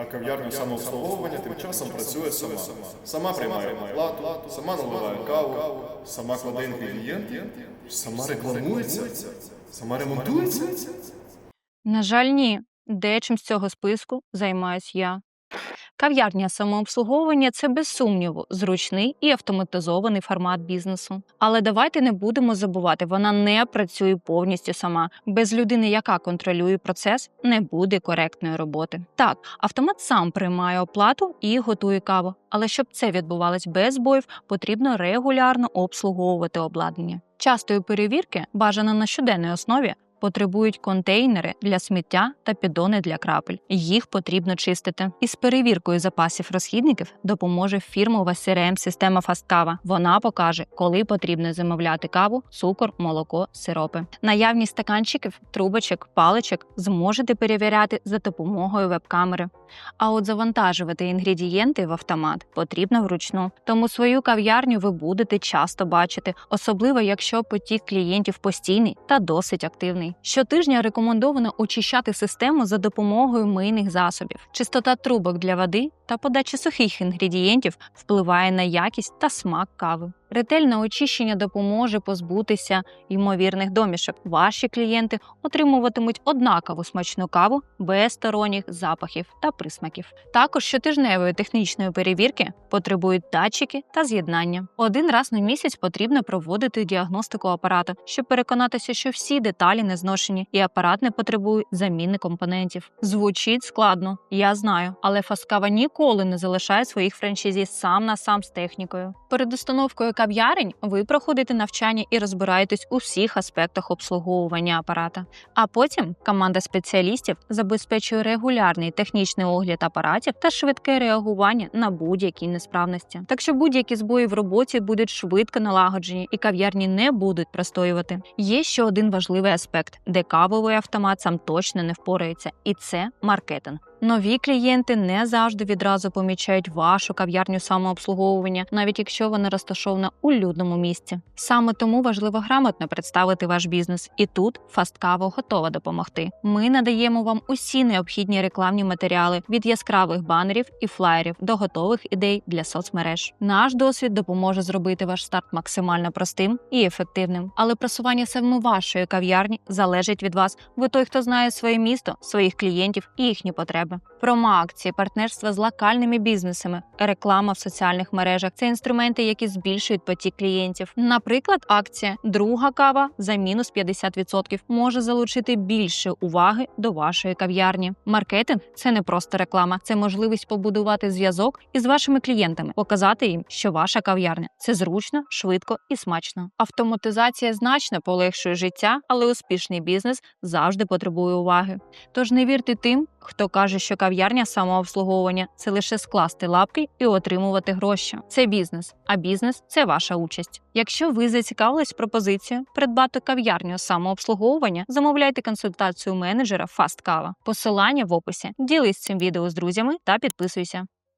А кав'ярня самообслуговування тим часом працює сама. Сама приймає плату, сама наливає каву, сама кладе інгредієнти, сама рекламується, сама ремонтується. На жаль, ні. Дечим з цього списку займаюсь я. Кав'ярня самообслуговування це без сумніву зручний і автоматизований формат бізнесу. Але давайте не будемо забувати, вона не працює повністю сама. Без людини, яка контролює процес, не буде коректної роботи. Так, автомат сам приймає оплату і готує каву. Але щоб це відбувалось без збоїв, потрібно регулярно обслуговувати обладнання. Частої перевірки, бажано на щоденній основі, потребують контейнери для сміття та піддони для крапель. Їх потрібно чистити. Із перевіркою запасів розхідників допоможе фірмова CRM-система Фасткава. Вона покаже, коли потрібно замовляти каву, цукор, молоко, сиропи. Наявність стаканчиків, трубочок, паличок зможете перевіряти за допомогою веб-камери. А от завантажувати інгредієнти в автомат потрібно вручну. Тому свою кав'ярню ви будете часто бачити, особливо якщо потік клієнтів постійний та досить активний. Щотижня рекомендовано очищати систему за допомогою мийних засобів. Чистота трубок для води та подача сухих інгредієнтів впливає на якість та смак кави. Ретельне очищення допоможе позбутися ймовірних домішок. Ваші клієнти отримуватимуть однакову смачну каву без сторонніх запахів та присмаків. Також щотижневої технічної перевірки потребують датчики та з'єднання. Один раз на місяць потрібно проводити діагностику апарату, щоб переконатися, що всі деталі не зношені і апарат не потребує заміни компонентів. Звучить складно, я знаю, але Фаскава ніколи не залишає своїх франшизі сам на сам з технікою. Перед установкою кав'ярень ви проходите навчання і розбираєтесь у всіх аспектах обслуговування апарата. А потім команда спеціалістів забезпечує регулярний технічний огляд апаратів та швидке реагування на будь-які несправності. Так що будь-які збої в роботі будуть швидко налагоджені і кав'ярні не будуть простоювати. Є ще один важливий аспект, де кавовий автомат сам точно не впорається, і це маркетинг. Нові клієнти не завжди відразу помічають вашу кав'ярню самообслуговування, навіть якщо вона розташована у людному місці. Саме тому важливо грамотно представити ваш бізнес, і тут Фасткаво готова допомогти. Ми надаємо вам усі необхідні рекламні матеріали від яскравих банерів і флаєрів до готових ідей для соцмереж. Наш досвід допоможе зробити ваш старт максимально простим і ефективним. Але просування саме вашої кав'ярні залежить від вас. Ви той, хто знає своє місто, своїх клієнтів і їхні потреби. Промо-акції, партнерства з локальними бізнесами, реклама в соціальних мережах це інструменти, які збільшують потік клієнтів. Наприклад, акція Друга кава за мінус 50% може залучити більше уваги до вашої кав'ярні. Маркетинг це не просто реклама, це можливість побудувати зв'язок із вашими клієнтами, показати їм, що ваша кав'ярня це зручно, швидко і смачно. Автоматизація значно полегшує життя, але успішний бізнес завжди потребує уваги. Тож не вірте тим, хто каже, що кав'ярня самообслуговування це лише скласти лапки і отримувати гроші. Це бізнес, а бізнес це ваша участь. Якщо ви зацікавились пропозицією придбати кав'ярню самообслуговування, замовляйте консультацію менеджера FastCava. Посилання в описі. Ділись цим відео з друзями та підписуйся.